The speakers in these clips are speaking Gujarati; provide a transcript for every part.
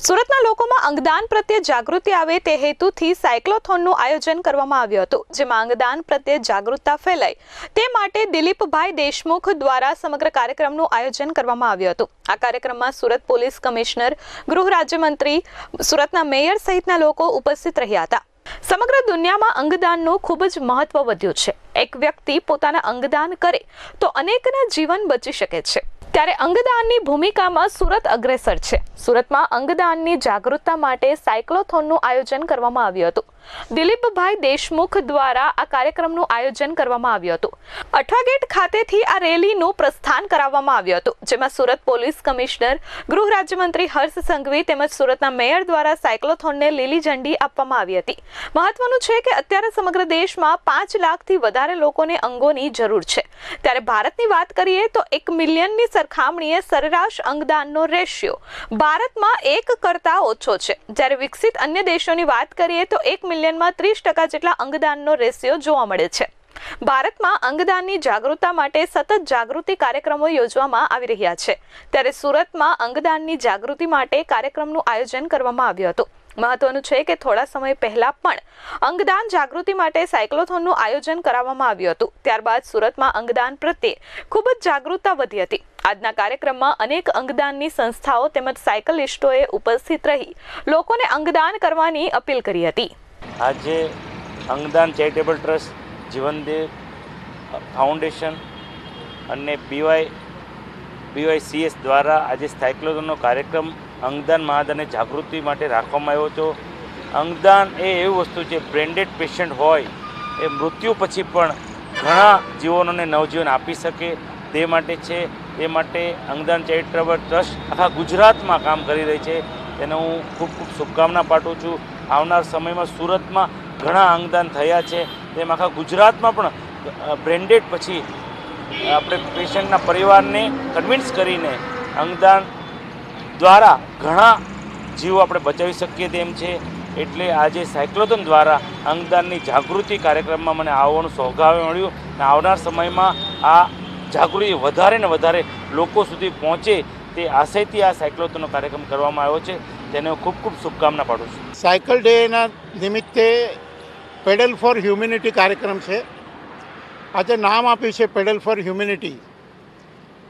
સુરતના લોકોમાં અંગદાન પ્રત્યે જાગૃતિ આવે તે હેતુથી સાયક્લોથોનનું આયોજન કરવામાં આવ્યું હતું, જેમાં અંગદાન પ્રત્યે જાગૃતતા ફેલાય તે માટે દિલીપભાઈ દેશમુખ દ્વારા સમગ્ર કાર્યક્રમનું આયોજન કરવામાં આવ્યું હતું. આ કાર્યક્રમમાં સુરત પોલીસ કમિશનર, ગૃહ રાજ્યમંત્રી, સુરતના મેયર સહિતના લોકો ઉપસ્થિત રહ્યા હતા. સમગ્ર દુનિયામાં અંગદાનનું ખૂબ જ મહત્વ વધ્યું છે. એક વ્યક્તિ પોતાના અંગદાન કરે તો અનેકના જીવન બચી શકે છે. ત્યારે અંગદાનની ભૂમિકામાં સુરત અગ્રેસર છે. સુરતમાં અંગદાનની જાગૃતતા માટે સાયક્લોથોનનું આયોજન કરવામાં આવ્યું હતું. દિલીપભાઈ દેશમુખ દ્વારા આ કાર્યક્રમનું આયોજન કરવામાં આવ્યું હતું. અઠવાગેટ ખાતેથી આ રેલીનું પ્રસ્થાન કરાવવામાં આવ્યું હતું, જેમાં સુરત પોલીસ કમિશનર, ગૃહ રાજ્યમંત્રી હર્ષ સંઘવી તેમજ સુરતના મેયર દ્વારા સાયક્લોથોનને લીલી ઝંડી આપવામાં આવી હતી. મહત્વનું છે કે અત્યારે સમગ્ર દેશમાં પાંચ લાખથી વધારે લોકોને અંગોની જરૂર છે. ત્યારે ભારતની વાત કરીએ તો એક મિલિયનની સરખામણીએ સરેરાશ અંગદાનનો રેશિયો ભારતમાં એક કરતાં ઓછો છે. જ્યારે વિકસિત અન્ય દેશોની વાત કરીએ તો એક મિલિયનમાં ત્રીસ ટકા જેટલા અંગદાનનો રેશિયો જોવા મળે છે. ભારતમાં અંગદાનની જાગૃતતા માટે સતત જાગૃતિ કાર્યક્રમો યોજવામાં આવી રહ્યા છે. ત્યારે સુરતમાં અંગદાનની જાગૃતિ માટે કાર્યક્રમનું આયોજન કરવામાં આવ્યું હતું. મહત્વનું છે કે થોડા સમય પહેલા પણ અંગદાન જાગૃતિ માટે સાયક્લોથોનનું આયોજન કરાવવામાં આવ્યું હતું. ત્યારબાદ સુરતમાં અંગદાન પ્રત્યે ખૂબ જ જાગૃતતા વધી હતી. આજના કાર્યક્રમમાં અનેક અંગદાનની સંસ્થાઓ તેમજ સાયકલિસ્ટોએ ઉપસ્થિત રહી લોકોને અંગદાન કરવાની અપીલ કરી હતી. આજે અંગદાન ચેરિટેબલ ટ્રસ્ટ, જીવનદેવ ફાઉન્ડેશન અને બીવાય બીવાય સીએસ દ્વારા આજે સાયક્લોથોનનો કાર્યક્રમ અંગદાન મહાદાનને જાગૃતિ માટે રાખવામાં આવ્યો હતો. અંગદાન એ એવી વસ્તુ છે, બ્રેન્ડેડ પેશન્ટ હોય એ મૃત્યુ પછી પણ ઘણા જીવનોને નવજીવન આપી શકે. તે માટે છે, તે માટે અંગદાન ચેરિટેબલ ટ્રસ્ટ આખા ગુજરાતમાં કામ કરી રહી છે. તેને હું ખૂબ ખૂબ શુભકામના પાઠવું છું. આવનાર સમયમાં સુરતમાં ઘણા અંગદાન થયા છે. તેમ આખા ગુજરાતમાં પણ બ્રેન્ડેડ પછી આપણે પેશન્ટના પરિવારને કન્વિન્સ કરીને અંગદાન દ્વારા ઘણા જીવો આપણે બચાવી શકીએ તેમ છે. એટલે આજે સાયક્લોથોન દ્વારા અંગદાનની જાગૃતિ કાર્યક્રમમાં મને આવવાનું સૌભાગ્ય મળ્યું અને આવનાર સમયમાં આ જાગૃતિ વધારે ને વધારે લોકો સુધી પહોંચે તે આશયથી આ સાયક્લોથોનનો કાર્યક્રમ કરવામાં આવ્યો છે. તેને ખૂબ ખૂબ શુભકામના પાડું છું. સાયકલ ડેના નિમિત્તે પેડલ ફોર હ્યુમિનિટી કાર્યક્રમ છે. આજે નામ આપ્યું છે પેડલ ફોર હ્યુમિનિટી.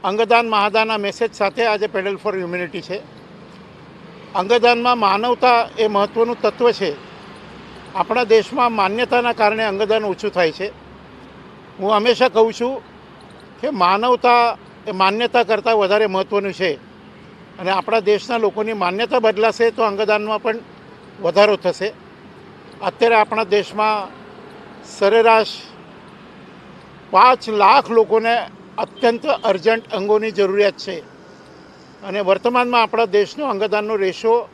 અંગદાન મહાદાનના મેસેજ સાથે આજે પેડલ ફોર હ્યુમિનિટી છે. અંગદાનમાં માનવતા એ મહત્ત્વનું તત્વ છે. આપણા દેશમાં માન્યતાના કારણે અંગદાન ઓછું થાય છે. હું હંમેશા કહું છું કે માનવતા એ માન્યતા કરતાં વધારે મહત્ત્વનું છે. અને આપણા દેશના લોકોની માન્યતા બદલાશે તો અંગદાનમાં પણ વધારો થશે. અત્યારે આપણા દેશમાં સરેરાશ પાંચ લાખ લોકોને અત્યંત અર્જન્ટ અંગોની જરૂરિયાત છે. અને વર્તમાનમાં આપણા દેશનો અંગદાનનો રેશો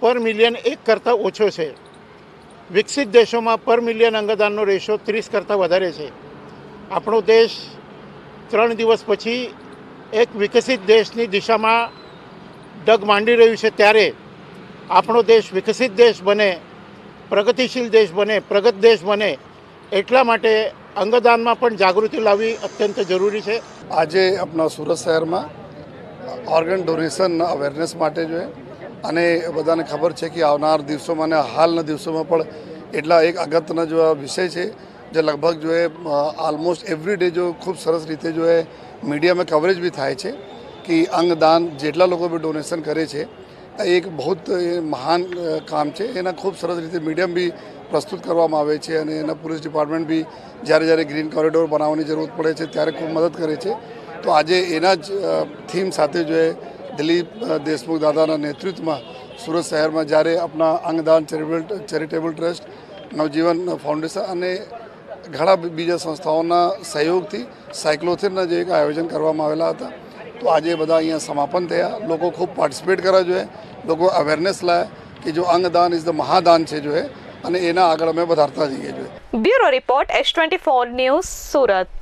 પર મિલિયન એક કરતાં ઓછો છે. વિકસિત દેશોમાં પર મિલિયન અંગદાનનો રેશો ત્રીસ કરતાં વધારે છે. આપણો દેશ ત્રણ દિવસ પછી એક વિકસિત દેશની દિશામાં ડગ માંડી રહ્યું છે ત્યારે આપણો દેશ વિકસિત દેશ બને, પ્રગતિશીલ દેશ બને, પ્રગત દેશ બને એટલા માટે અંગદાનમાં પણ જાગૃતિ લાવવી અત્યંત જરૂરી છે. આજે આપણા સુરત શહેરમાં ઓર્ગન ડોનેશન અવેરનેસ માટે જોઈએ અને બધાને ખબર છે કે આવનાર દિવસોમાં અને હાલના દિવસોમાં પણ એટલા એક અગત્યના જો વિષય છે જે લગભગ જો ઓલમોસ્ટ એવરી ડે જો ખૂબ સરસ રીતે જો મીડિયામાં કવરેજ બી થાય છે. કે અંગદાન જેટલા લોકો બી ડોનેશન કરે છે એક બહુ મહાન કામ છે. એના ખૂબ સરસ રીતે મીડિયમ બી પ્રસ્તુત કરવામાં આવે છે અને એના પોલીસ ડિપાર્ટમેન્ટ બી જ્યારે જ્યારે ગ્રીન કોરિડોર બનાવવાની જરૂરત પડે છે ત્યારે ખૂબ મદદ કરે છે. તો આજે એના જ થીમ સાથે જો એ દિલીપ દેશમુખ દાદાના નેતૃત્વમાં સુરત શહેરમાં જ્યારે આપણા અંગદાન charitable charitable trust Navjivan foundation અને ઘણા બીજા સંસ્થાઓના સહયોગથી સાયક્લોથિનના જે એક આયોજન કરવામાં આવેલા હતા તો આજે બધા અહીંયા સમાપન થયા. લોકો ખૂબ પાર્ટિસિપેટ કરવા જોઈએ. લોકો અવેરનેસ લાયા કે જો અંગદાન ઇઝ ધ મહાદાન છે જો એ, અને એના આગળ અમે વધારતા જઈએ જોઈએ. Bureau report S twenty four news Surat.